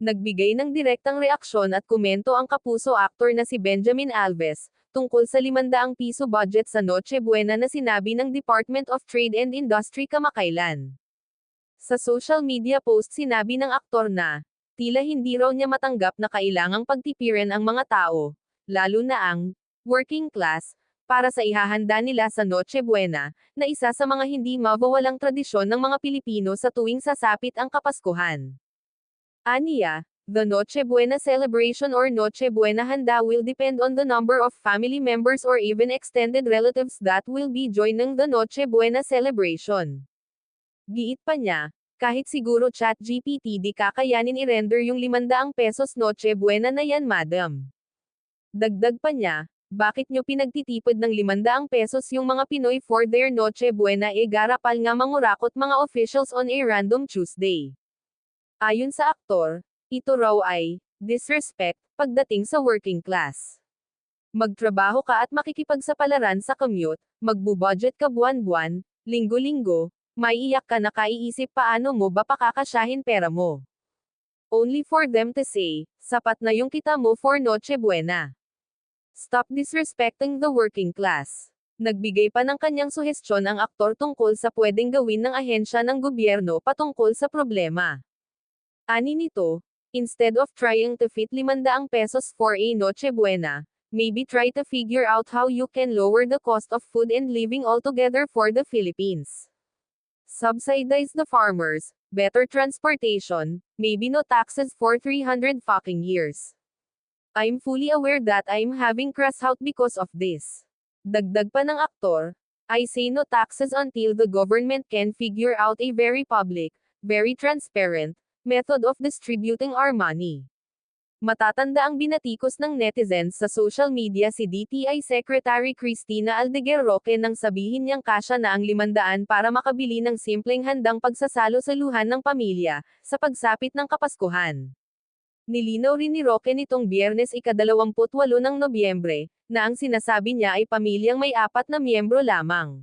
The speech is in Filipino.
Nagbigay ng direktang reaksyon at komento ang kapuso aktor na si Benjamin Alves, tungkol sa 500 piso budget sa Noche Buena na sinabi ng Department of Trade and Industry kamakailan. Sa social media post sinabi ng aktor na, tila hindi raw niya matanggap na kailangang pagtipirin ang mga tao, lalo na ang working class, para sa ihahanda nila sa Noche Buena, na isa sa mga hindi mabawalang tradisyon ng mga Pilipino sa tuwing sasapit ang Kapaskuhan. Aniya, the Noche Buena celebration or Noche Buena handa will depend on the number of family members or even extended relatives that will be joining the Noche Buena celebration. Giit pa niya, kahit siguro chat GPT di kakayanin i-render yung 500 pesos Noche Buena na yan madam. Dagdag pa niya, bakit nyo pinagtitipid ng 500 pesos yung mga Pinoy for their Noche Buena e garapal nga mangurakot mga officials on a random Tuesday. Ayon sa aktor, ito raw ay disrespect pagdating sa working class. Magtrabaho ka at makikipagsapalaran sa commute, magbu-budget ka buwan-buwan, linggo-linggo, maiiyak ka na kaiisip paano mo ba pakakasyahin pera mo. Only for them to say, sapat na yung kita mo for Noche Buena. Stop disrespecting the working class. Nagbigay pa ng kanyang suhestyon ang aktor tungkol sa pwedeng gawin ng ahensya ng gobyerno patungkol sa problema. Ani nito, instead of trying to fit 500 pesos for a Noche Buena, maybe try to figure out how you can lower the cost of food and living altogether for the Philippines. Subsidize the farmers, better transportation, maybe no taxes for 300 fucking years. I'm fully aware that I'm having crash out because of this. Dagdag pa ng aktor, I say no taxes until the government can figure out a very public, very transparent, method of distributing our money. Matatanda ang binatikos ng netizens sa social media si DTI Secretary Cristina Aldeguer Roque nang sabihin niyang kasya na ang 500 para makabili ng simpleng handang pagsasalo sa luhan ng pamilya, sa pagsapit ng Kapaskuhan. Nilinaw rin ni Roque nitong biyernes ika-28 ng Nobyembre, na ang sinasabi niya ay pamilyang may apat na miyembro lamang.